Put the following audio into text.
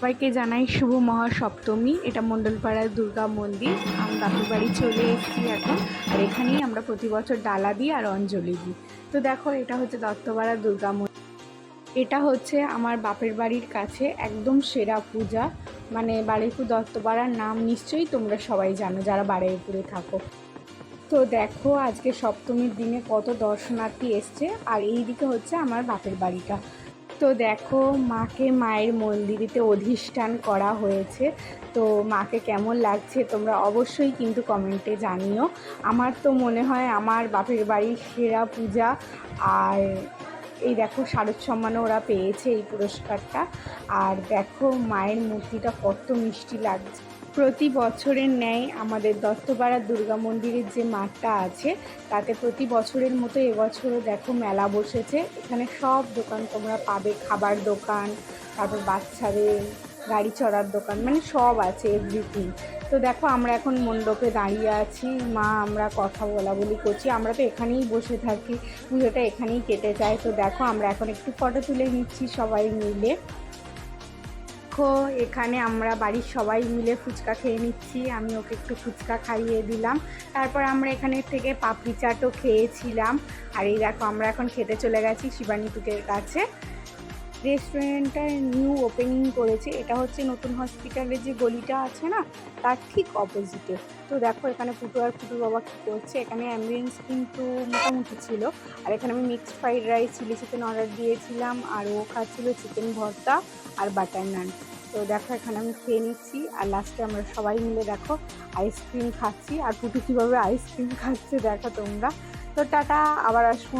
সবাইকে জানাই শুভ মহাসপ্তমী। এটা মণ্ডলপাড়ার দুর্গা মন্দির। আমি বাপুর বাড়ি চলে এসেছি এখন। আর এখানেই আমরা প্রতি বছর ডালা দিই আর অঞ্জলি দিই। তো দেখো, এটা হচ্ছে দত্তপাড়া দুর্গা মন্দির। এটা হচ্ছে আমার বাপের বাড়ির কাছে একদম সেরা পূজা। মানে বারুইপুর দত্তপাড়ার নাম নিশ্চয়ই তোমরা সবাই জানো, যারা বারুইপুরে থাকো। তো দেখো, আজকে সপ্তমীর দিনে কত দর্শনার্থী এসছে। আর এই দিকে হচ্ছে আমার বাপের বাড়িটা। তো দেখো, মাকে মায়ের মন্দিরেতে অধিষ্ঠান করা হয়েছে। তো মাকে কেমন লাগছে তোমরা অবশ্যই কিন্তু কমেন্টে জানিও। আমার তো মনে হয় আমার বাপের বাড়ির সেরা পূজা আর এই দেখো শারদ সম্মানও ওরা পেয়েছে এই পুরস্কারটা। আর দেখো মায়ের মূর্তিটা কত মিষ্টি লাগছে। প্রতি বছরের ন্যায় আমাদের দত্তপাড়া দুর্গা মন্দিরের যে মাঠটা আছে, তাতে প্রতি বছরের মতো এবছরও দেখো মেলা বসেছে। এখানে সব দোকান তোমরা পাবে, খাবার দোকান, তারপর বাচ্চাদের গাড়ি চড়ার দোকান মানে সব আছে এভরিথিং তো দেখো, আমরা এখন মণ্ডপে দাঁড়িয়ে আছি। মা, আমরা কথা বলা বলি করছি। আমরা তো এখানেই বসে থাকি। পুজোটা এখানেই কেটে যায়। তো দেখো, আমরা এখন একটু ফটো তুলে নিচ্ছি সবাই মিলে। দেখো, এখানে আমরা বাড়ির সবাই মিলে ফুচকা খেয়ে নিচ্ছি। আমি ওকে একটু ফুচকা খাইয়ে দিলাম। তারপর আমরা এখানে থেকে পাপড়ি চাটও খেয়েছিলাম। আর এই দেখো, আমরা এখন খেতে চলে গেছি শিবানী শিবানীপুটের কাছে। রেস্টুরেন্টটা নিউ ওপেনিং করেছে। এটা হচ্ছে নতুন হসপিটালের যে গলিটা আছে না, তার ঠিক অপোজিটে তো দেখো, এখানে পুটু আর পুটু বাবা কী করছে? এখানে অ্যাম্বুলেন্স কিন্তু মোটামুটি ছিল। আর এখানে আমি mixed fried rice chilli chicken order দিয়েছিলাম। আর ও খাচ্ছিলো চিকেন ভর্তা আর বাটার নান তো দেখো, এখানে আমি খেয়ে নিচ্ছি। আর লাস্টে আমরা সবাই মিলে দেখো আইসক্রিম খাচ্ছি। আর পুটু কীভাবে আইসক্রিম খাচ্ছে, দেখো তোমরা। তো টাটা, আবার আসব।